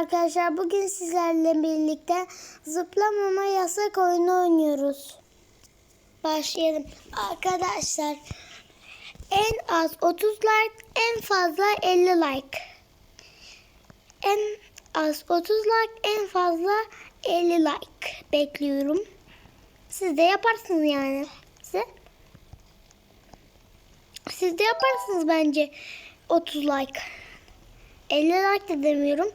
arkadaşlar. Bugün sizlerle birlikte zıplamama yasak oyunu oynuyoruz. Başlayalım. Arkadaşlar en az 30 like, en fazla 50 like. En az 30 like, en fazla 50 like bekliyorum. Siz de yaparsınız yani. Siz, siz de yaparsınız bence 30 like. 50 like de demiyorum.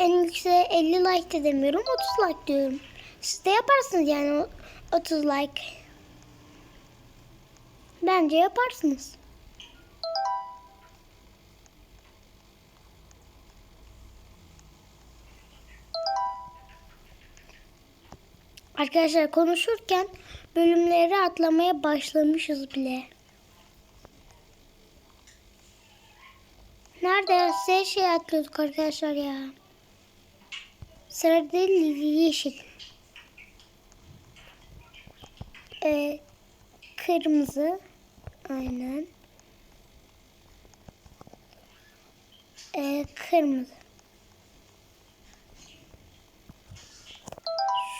En yükseğe 50 like de demiyorum. 30 like diyorum. Siz de yaparsınız yani o- 30 like. Bence yaparsınız. Arkadaşlar konuşurken bölümleri atlamaya başlamışız bile. Nerede? Size şey atlıyorduk arkadaşlar ya. Sarı yeşil. Ee, kırmızı. Aynen. Ee, kırmızı.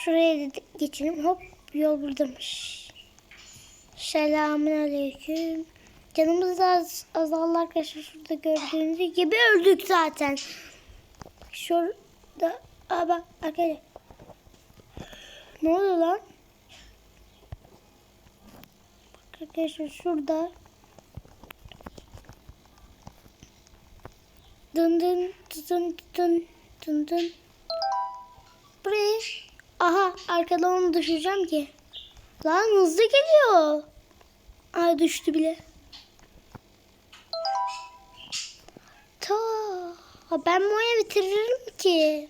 Şuraya geçelim. Hop yol buradaymış. Selamun aleyküm. Canımız az, azaldı arkadaşlar. Şurada gördüğünüz gibi öldük zaten. Şurada. Aa bak arkadaşlar. Ne oluyor lan? Bak arkadaşlar şurada. Dın dın dın dın dın dın. Buraya. Aha arkadan onu düşüreceğim ki. Lan hızlı geliyor. Ay düştü bile. Ta Ha, ben bu oyunu bitiririm ki.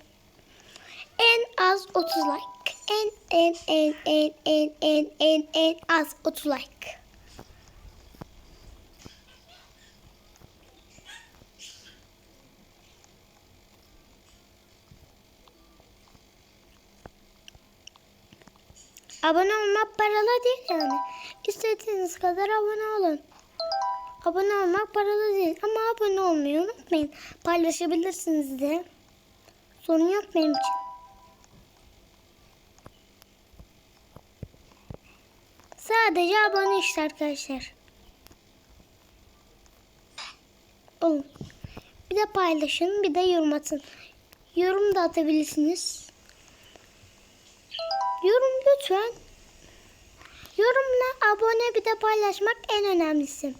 Az 30 like. En en en en en en en en az 30 like. Abone olmak paralı değil yani. İstediğiniz kadar abone olun. Abone olmak paralı değil ama abone olmayı unutmayın. Paylaşabilirsiniz de. Sorun yok benim için. Sadece abone işte arkadaşlar. Olun. Bir de paylaşın, bir de yorum atın. Yorum da atabilirsiniz. Yorum lütfen. Yorumla abone bir de paylaşmak en önemlisi.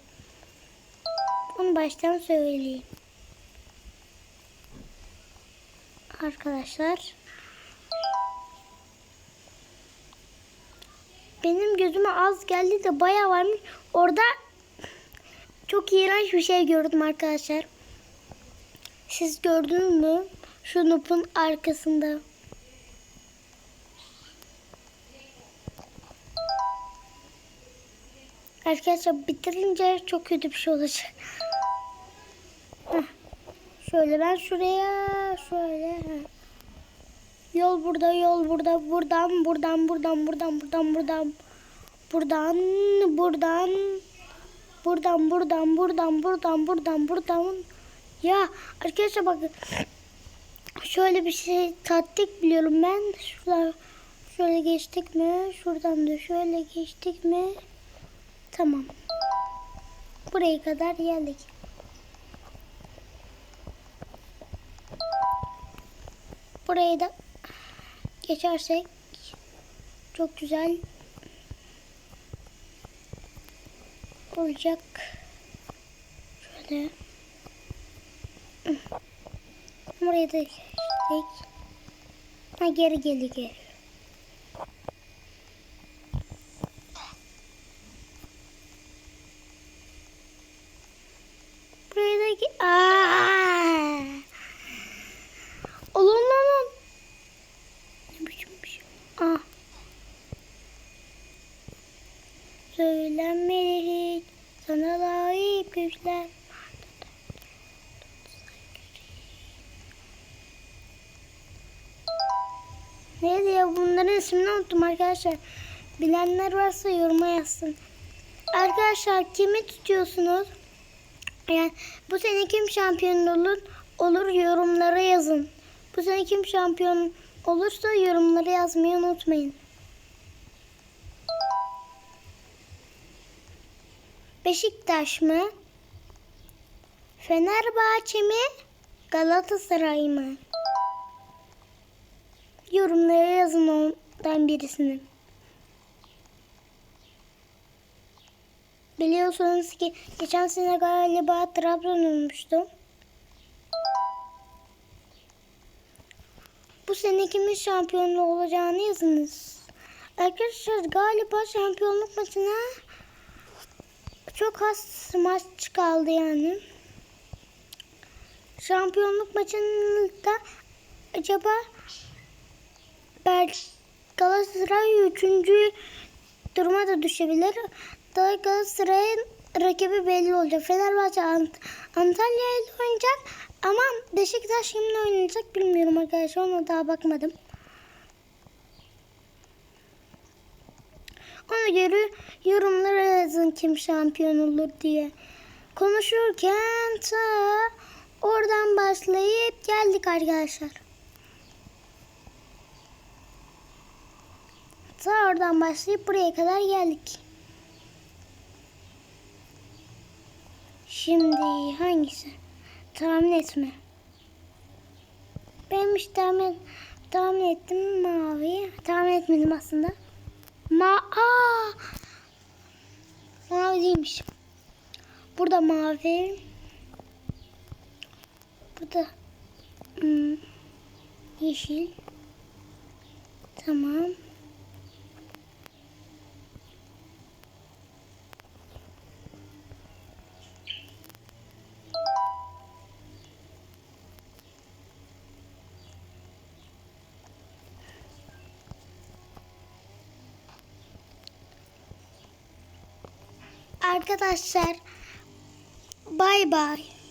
Onu baştan söyleyeyim. Arkadaşlar. Benim gözüme az geldi de bayağı varmış. Orada çok iğrenç bir şey gördüm arkadaşlar. Siz gördünüz mü? Şu nupun arkasında. Arkadaşlar bitirince çok kötü bir şey olacak. Heh. Şöyle ben şuraya şöyle. heh. Yol burada, yol burada. Buradan, buradan, buradan, buradan, buradan, buradan. Buradan, buradan. Buradan, buradan, buradan, buradan, buradan, buradan. Ya arkadaşlar bakın. Şöyle bir şey taktik biliyorum ben. Şuradan şöyle geçtik mi? Şuradan da şöyle geçtik mi? Tamam. Buraya kadar geldik. Burayı da geçersek çok güzel olacak. Şöyle. Burayı da geçtik. Ha geri geri geri. Buraya da ki... Aa! Olun olun. Ne biçim bir şey? Ah. Söylenmeli hiç sana güçler. Ne diye bunların ismini unuttum arkadaşlar. Bilenler varsa yoruma yazsın. Arkadaşlar kimi tutuyorsunuz? Yani bu sene kim şampiyon olur? Olur yorumlara yazın. Bu sene kim şampiyon olursa yorumlara yazmayı unutmayın. Beşiktaş mı? Fenerbahçe mi? Galatasaray mı? Yorumlara yazın ondan birisini. Biliyorsunuz ki geçen sene galiba Trabzon olmuştu. Bu sene kimin şampiyonluğu olacağını yazınız. Arkadaşlar galiba şampiyonluk maçına çok az maç kaldı yani. Şampiyonluk maçında acaba Galatasaray 3. duruma da düşebilir. Daha Galatasaray'ın rakibi belli olacak. Fenerbahçe Ant- Antalya ile oynayacak ama Beşiktaş kimle oynayacak bilmiyorum arkadaşlar. Ona daha bakmadım. Ona göre yorumlara yazın kim şampiyon olur diye. Konuşurken ta oradan başlayıp geldik arkadaşlar. Ta oradan başlayıp buraya kadar geldik. Şimdi hangisi? Tahmin etme. Ben hiç tahmin, tahmin ettim mavi. Tahmin etmedim aslında. Ma Aa! Mavi değilmiş. Burada mavi. Burada hmm, yeşil. Tamam. Arkadaşlar bay bay.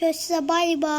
Şöyle size bay bay.